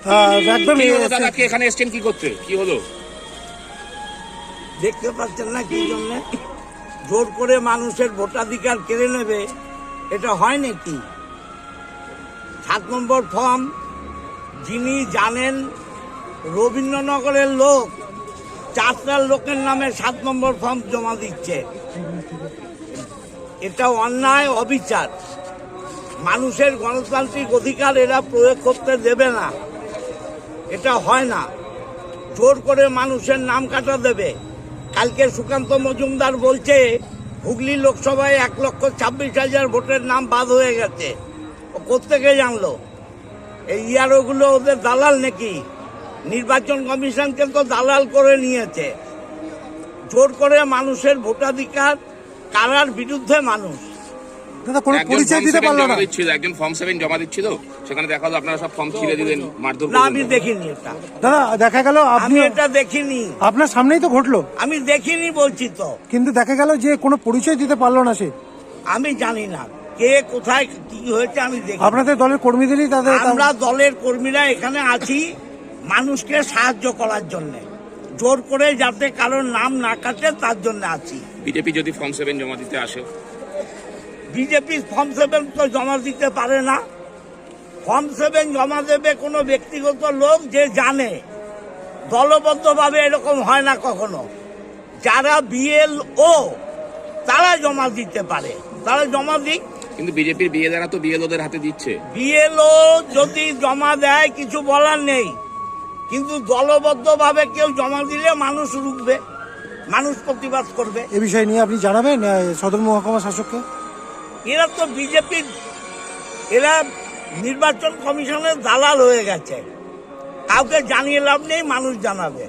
আহ, একদম কি হলো দাদা? আজকে এখানে এসছেন কি করতে? কি হলো? দেখতে পাচ্ছেন না কি জন্য? জোর করে মানুষের ভোটাধিকার কেড়ে নেবে এটা হয় নাকি? সাত নম্বর ফর্ম যিনি জানেন রবীন্দ্রনগরের লোক চারটার লোকের নামে সাত নম্বর ফর্ম জমা দিচ্ছে। এটা অন্যায় অবিচার। মানুষের গণতান্ত্রিক অধিকার এরা প্রয়োগ করতে দেবে না। এটা হয় না। জোর করে মানুষের নাম কাটা দেবে। কালকে সুকান্ত মজুমদার বলছে, হুগলি লোকসভায় এক লক্ষ ছাব্বিশ হাজার ভোটের নাম বাদ হয়ে গেছে। ও কোথেকে জানলো? এই ইয়ারোগুলো ওদের দালাল নাকি? নির্বাচন কমিশনকে তো দালাল করে নিয়েছে। জোর করে মানুষের ভোটাধিকার কারার বিরুদ্ধে মানুষ। দাদা কোনো পরিচয় দিতে পারল না। দিচ্ছিল একজন ফর্ম সেভেন জমা দিচ্ছিল সেখানে দেখা আপনারা সব ফর্ম ছিঁড়ে দিলেন মারধর না আমি দেখিনি এটা। দাদা দেখা গেল আপনি এটা দেখিনি। আপনার সামনেই তো ঘটলো। আমি দেখিনি বলছি তো। কিন্তু দেখা গেল যে কোনো পরিচয় দিতে পারল না সে। আমি জানি না কে কোথায় কি হয়েছে আমি দেখি আপনাদের দলের কর্মীদেরই তাদের আমরা দলের কর্মীরা এখানে আছি মানুষকে সাহায্য করার জন্য। জোর করে যাতে কারোর নাম না কাটে তার জন্য আছি। বিজেপি যদি ফর্ম সেভেন জমা দিতে আসে বিজেপি ফর্ম সেভেন তো জমা দিতে পারে না। ফর্ম সেভেন জমা দেবে কোনো ব্যক্তিগত লোক যে জানে। দলবদ্ধভাবে এরকম হয় না কখনো। যারা বিএলও তারা জমা দিতে পারে। তারা জমা দিক। কিন্তু বিজেপির বিয়ে দ্বারা তো বিএলওদের হাতে দিচ্ছে। বিএলও যদি জমা দেয় কিছু বলার নেই। কিন্তু দলবদ্ধভাবে কেউ জমা দিলে মানুষ রুখবে মানুষ প্রতিবাদ করবে। এ বিষয় নিয়ে আপনি জানাবেন সদর মহকুমা শাসককে? এরা তো বিজেপির এরা নির্বাচন কমিশনের দালাল হয়ে গেছে। কাউকে জানিয়ে লাভ নেই, মানুষ জানাবে।